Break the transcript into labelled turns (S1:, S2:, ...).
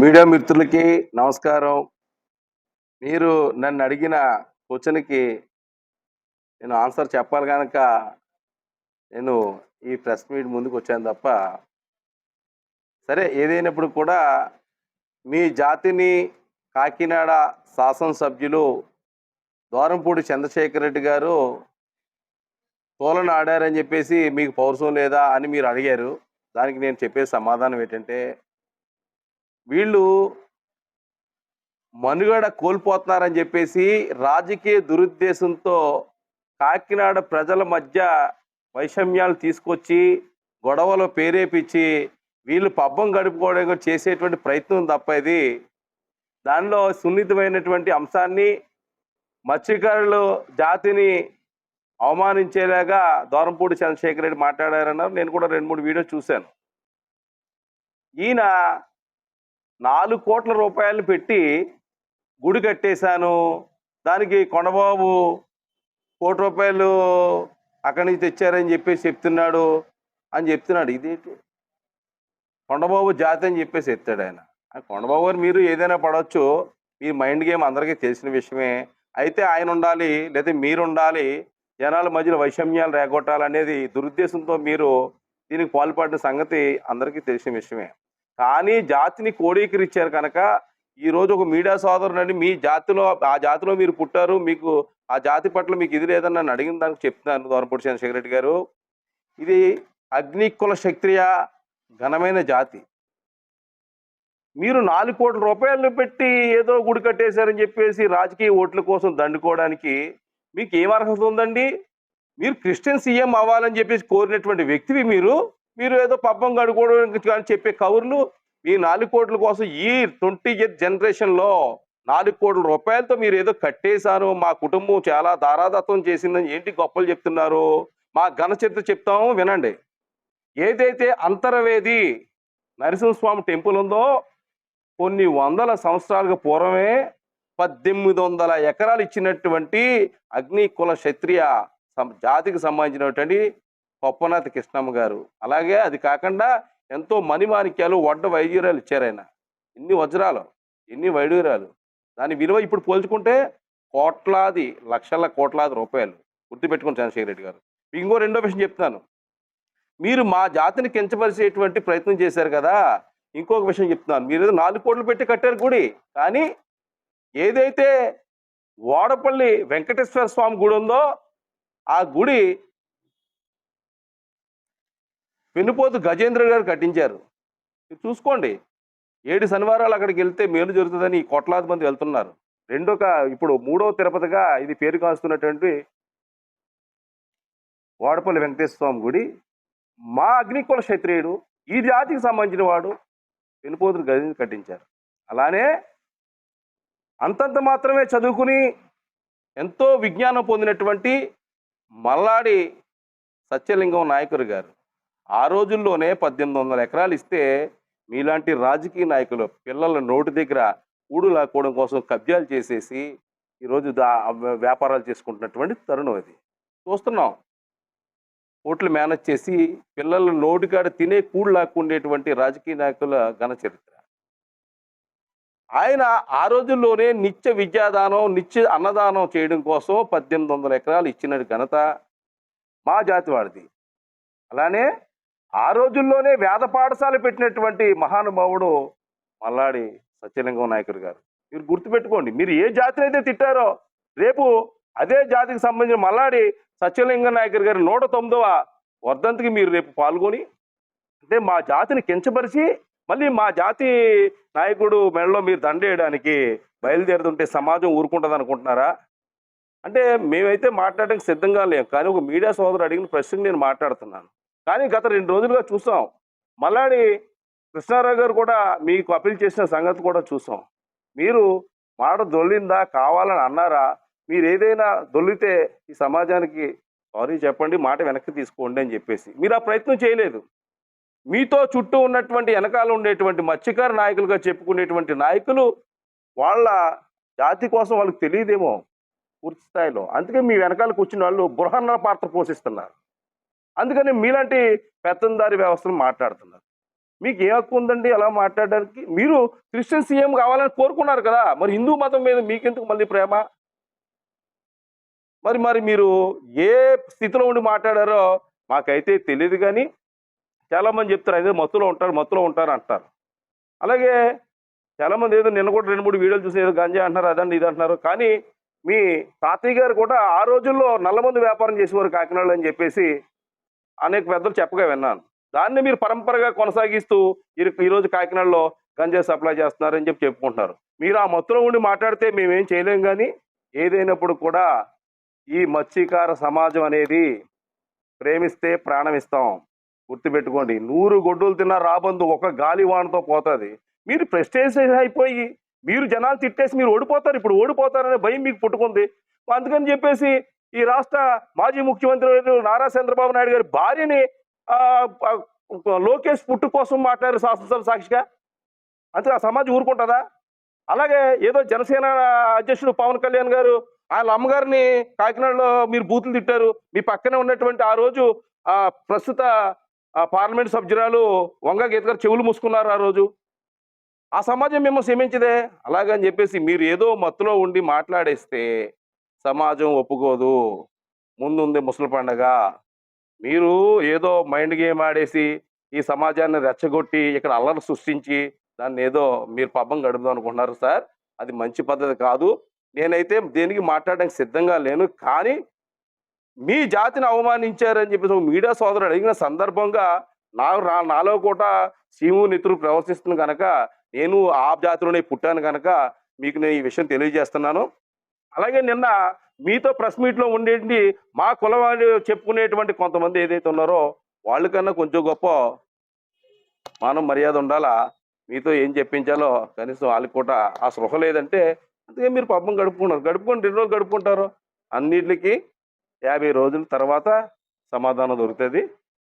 S1: Media మిత్రులకి నమస్కారం. మీరు నన్ను అడిగిన క్వశ్చన్కి నేను ఆన్సర్ చెప్పాలి కనుక నేను ఈ ప్రెస్ మీట్ ముందుకు వచ్చాను తప్ప సరే ఏదైనప్పుడు కూడా మీ జాతిని కాకినాడ శాసనసభ్యులు దోరంపూడి చంద్రశేఖర్ రెడ్డి గారు తోలను ఆడారని చెప్పేసి మీకు పౌరుషం లేదా అని మీరు అడిగారు. దానికి నేను చెప్పే సమాధానం ఏంటంటే వీళ్ళు మనుగడ కోల్పోతున్నారని చెప్పేసి రాజకీయ దురుద్దేశంతో కాకినాడ ప్రజల మధ్య వైషమ్యాలు తీసుకొచ్చి గొడవలు పేరేపించి వీళ్ళు పబ్బం గడుపుకోవడం చేసేటువంటి ప్రయత్నం తప్ప ఇది. దానిలో సున్నితమైనటువంటి అంశాన్ని మత్స్యకారులు జాతిని అవమానించేలాగా దూరంపూడి చంద్రశేఖర్ రెడ్డి మాట్లాడారన్నారు. నేను కూడా రెండు మూడు వీడియో చూశాను. ఈయన నాలుగు కోట్ల రూపాయలు పెట్టి గుడి కట్టేశాను. దానికి కొండబాబు కోటి రూపాయలు అక్కడి నుంచి తెచ్చారని చెప్పేసి చెప్తున్నాడు అని చెప్తున్నాడు. ఇదేంటి? కొండబాబు జాతి అని చెప్పేసి ఎత్తాడు ఆయన. ఆ కొండబాబు గారు మీరు ఏదైనా పడవచ్చు. మీ మైండ్ గేమ్ అందరికీ తెలిసిన విషయమే. అయితే ఆయన ఉండాలి లేదా మీరు ఉండాలి జనాల మధ్యలో వైషమ్యాలు రేగొట్టాలనేది దురుద్దేశంతో మీరు దీనికి పాల్పడిన సంగతి అందరికీ తెలిసిన విషయమే. కానీ జాతిని కోడీకరించారు కనుక ఈరోజు ఒక మీడియా సోదరుని మీ జాతిలో ఆ జాతిలో మీరు పుట్టారు మీకు ఆ జాతి పట్ల మీకు ఇది లేదని నన్ను అడిగిన దానికి చెప్తున్నాను దోరపూడి చంద్రశేఖర రెడ్డి గారు. ఇది అగ్నికుల క్షత్రియ ఘనమైన జాతి. మీరు నాలుగు కోట్ల రూపాయలు పెట్టి ఏదో గుడి కట్టేశారని చెప్పేసి రాజకీయ ఓట్ల కోసం దండుకోవడానికి మీకు ఏం అర్హత ఉందండి? మీరు క్రిస్టియన్ సీఎం అవ్వాలని చెప్పేసి కోరినటువంటి వ్యక్తివి మీరు. మీరు ఏదో పబ్బం గడుకోవడం కానీ చెప్పే కవుర్లు ఈ నాలుగు కోట్ల కోసం ఈ ట్వంటీ ఎయిత్ జనరేషన్లో నాలుగు కోట్ల రూపాయలతో మీరు ఏదో కట్టేశారు. మా కుటుంబం చాలా దారాదత్వం చేసిందని ఏంటి గొప్పలు చెప్తున్నారు? మా ఘన చరిత్ర చెప్తాము వినండి. ఏదైతే అంతరవేది నరసింహస్వామి టెంపుల్ ఉందో కొన్ని వందల సంవత్సరాలకు పూర్వమే పద్దెనిమిది వందల ఎకరాలు ఇచ్చినటువంటి అగ్ని కుల క్షత్రియ సం- జాతికి సంబంధించినటువంటి పప్పనాథ్ కృష్ణమ్మ గారు. అలాగే అది కాకుండా ఎంతో మణిమాణిక్యాలు వడ్డ వైద్యురాలు ఇచ్చారు ఆయన. ఎన్ని వజ్రాలు ఎన్ని వైడూరాలు దాని విలువ ఇప్పుడు పోల్చుకుంటే కోట్లాది లక్షల కోట్లాది రూపాయలు గుర్తుపెట్టుకుని చంద్రశేఖర రెడ్డి గారు. ఇంకో రెండో విషయం చెప్తాను మీరు మా జాతిని కించపరిచేటువంటి ప్రయత్నం చేశారు కదా. ఇంకొక విషయం చెప్తున్నాను. మీరు ఏదో నాలుగు కోట్లు పెట్టి కట్టారు గుడి. కానీ ఏదైతే వాడపల్లి వెంకటేశ్వర స్వామి గుడి ఉందో ఆ గుడి వెన్నుపోతు గజేంద్ర గారు కట్టించారు. మీరు చూసుకోండి. ఏడు శనివారాలు అక్కడికి వెళ్తే మేలు జరుగుతుందని కోట్లాది మంది వెళ్తున్నారు. రెండొక ఇప్పుడు మూడవ తిరుపతిగా ఇది పేరు కాస్తున్నటువంటి వాడపల్లి వెంకటేశ్వర స్వామి గుడి. మా అగ్నికుల క్షత్రియుడు ఈ జాతికి సంబంధించిన వాడు వెనుపోతులు గది కట్టించారు. అలానే అంతంత మాత్రమే చదువుకుని ఎంతో విజ్ఞానం పొందినటువంటి మల్లాడి సత్యలింగం నాయకుడు గారు. ఆ రోజుల్లోనే పద్దెనిమిది వందల ఎకరాలు ఇస్తే మీలాంటి రాజకీయ నాయకులు పిల్లల నోటి దగ్గర ఊడు లాక్కోవడం కోసం కబ్జాలు చేసేసి ఈరోజు దా వ్యాపారాలు చేసుకుంటున్నటువంటి తరుణం అది చూస్తున్నాం. ఓట్లు మేనేజ్ చేసి పిల్లల నోటికాడ తినే కూడు లాక్కుండేటువంటి రాజకీయ నాయకుల ఘన చరిత్ర. ఆయన ఆ రోజుల్లోనే నిత్య విద్యాదానం నిత్య అన్నదానం చేయడం కోసం పద్దెనిమిది వందల ఎకరాలు ఇచ్చిన ఘనత మా జాతి వాడిది అలానే ఆ రోజుల్లోనే వేద పాఠశాల పెట్టినటువంటి మహానుభావుడు మల్లాడి సత్యలింగం నాయకుడు గారు. మీరు గుర్తుపెట్టుకోండి మీరు ఏ జాతిని అయితే తిట్టారో రేపు అదే జాతికి సంబంధించిన మల్లాడి సత్యలింగ నాయకుడు గారి నూట తొమ్మిదవ వర్ధంతికి మీరు రేపు పాల్గొని అంటే మా జాతిని కించపరిచి మళ్ళీ మా జాతి నాయకుడు మెడలో మీరు దండేయడానికి బయలుదేరుతుంటే సమాజం ఊరుకుంటుంది అనుకుంటున్నారా? అంటే మేమైతే మాట్లాడడానికి సిద్ధంగా లేం కానీ ఒక మీడియా సోదరు అడిగిన ప్రశ్నకు నేను మాట్లాడుతున్నాను. కానీ గత రెండు రోజులుగా చూసాం. మల్లాడి కృష్ణారావు గారు కూడా మీకు అప్పీల్ చేసిన సంగతి కూడా చూసాం. మీరు మాట దొల్లిందా కావాలని అన్నారా? మీరు ఏదైనా దొల్లితే ఈ సమాజానికి సారీ చెప్పండి మాట వెనక్కి తీసుకోండి అని చెప్పేసి. మీరు ఆ ప్రయత్నం చేయలేదు. మీతో చుట్టూ ఉన్నటువంటి వెనకాల ఉండేటువంటి మత్స్యకార నాయకులుగా చెప్పుకునేటువంటి నాయకులు వాళ్ళ జాతి కోసం వాళ్ళకి తెలియదేమో పూర్తి స్థాయిలో. అందుకే మీ వెనకాల కూర్చున్న వాళ్ళు బృహన్న పాత్ర పోషిస్తున్నారు. అందుకని మీలాంటి పెత్తందారి వ్యవస్థను మాట్లాడుతున్నారు. మీకు ఏ హక్కు ఉందండి అలా మాట్లాడడానికి? మీరు క్రిస్టియన్ సీఎం కావాలని కోరుకున్నారు కదా మరి హిందూ మతం మీద మీకెందుకు మళ్ళీ ప్రేమ? మరి మరి మీరు ఏ స్థితిలో ఉండి మాట్లాడారో మాకైతే తెలియదు కానీ చాలామంది చెప్తారు అయితే మత్తులో ఉంటారు మత్తులో ఉంటారు అంటారు. అలాగే చాలామంది ఏదో నిన్న కూడా రెండు మూడు వీడియోలు చూసి ఏదో గంజా అంటున్నారు అదండి ఇది అంటున్నారు. కానీ మీ తాతయ్య గారు కూడా ఆ రోజుల్లో నల్లమందు వ్యాపారం చేసేవారు కాకినాడలో అని చెప్పేసి అనేక పెద్దలు చెప్పగా విన్నాను. దాన్ని మీరు పరంపరగా కొనసాగిస్తూ ఈరోజు కాకినాడలో గంజా సప్లై చేస్తున్నారని చెప్పి చెప్పుకుంటున్నారు. మీరు ఆ మత్తులో ఉండి మాట్లాడితే మేమేం చేయలేం కానీ ఏదైనప్పుడు కూడా ఈ మత్స్యకార సమాజం అనేది ప్రేమిస్తే ప్రాణం ఇస్తాం. గుర్తుపెట్టుకోండి నూరు గొడ్డులు తిన్న రాబందు ఒక గాలివానతో పోతుంది. మీరు ప్రెస్టేజ్ అయిపోయి మీరు జనాలు తిట్టేసి మీరు ఓడిపోతారు. ఇప్పుడు ఓడిపోతారనే భయం మీకు పుట్టుకుంది. అందుకని చెప్పేసి ఈ రాష్ట్ర మాజీ ముఖ్యమంత్రి నారా చంద్రబాబు నాయుడు గారి భార్యని లోకేష్ పుట్టు కోసం మాట్లాడారు శాసనసభ సాక్షిగా. అంతే ఆ సమాజం ఊరుకుంటుందా? అలాగే ఏదో జనసేన అధ్యక్షుడు పవన్ కళ్యాణ్ గారు వాళ్ళ అమ్మగారిని కాకినాడలో మీరు బూతులు తిట్టారు. మీ పక్కనే ఉన్నటువంటి ఆ రోజు ఆ ప్రస్తుత పార్లమెంట్ సభ్యురాలు వంగ గీత గారు చెవులు మూసుకున్నారు ఆ రోజు. ఆ సమాజం మేము క్షమించదే. అలాగని చెప్పేసి మీరు ఏదో మత్తులో ఉండి మాట్లాడేస్తే సమాజం ఒప్పుకోదు. ముందుంది ముసలి పండగ. మీరు ఏదో మైండ్ గేమ్ ఆడేసి ఈ సమాజాన్ని రెచ్చగొట్టి ఇక్కడ అల్లరి సృష్టించి దాన్ని ఏదో మీరు పబ్బం గడుపుదాం అనుకుంటున్నారు సార్. అది మంచి పద్ధతి కాదు. నేనైతే దేనికి మాట్లాడడానికి సిద్ధంగా లేను. కానీ మీ జాతిని అవమానించారని చెప్పేసి ఒక మీడియా సోదరుడు అడిగిన సందర్భంగా నా నాలో కూడా సీము నితులు ప్రవర్తిస్తుంది కనుక నేను ఆ జాతిలోనే పుట్టాను కనుక మీకు నేను ఈ విషయం తెలియజేస్తున్నాను. అలాగే నిన్న మీతో ప్రెస్ మీట్లో ఉండేటి మా కులవాడు చెప్పుకునేటువంటి కొంతమంది ఏదైతే ఉన్నారో వాళ్ళకన్నా కొంచెం గొప్ప మానం మర్యాద ఉండాలా? మీతో ఏం చెప్పించాలో కనీసం వాళ్ళకి కూడా ఆ సృహ లేదంటే అందుకే మీరు పబ్బం గడుపుకున్నారు గడుపుకొని రెండు రోజులు గడుపుకుంటారు? అన్నిటికి యాభై రోజుల తర్వాత సమాధానం దొరుకుతుంది.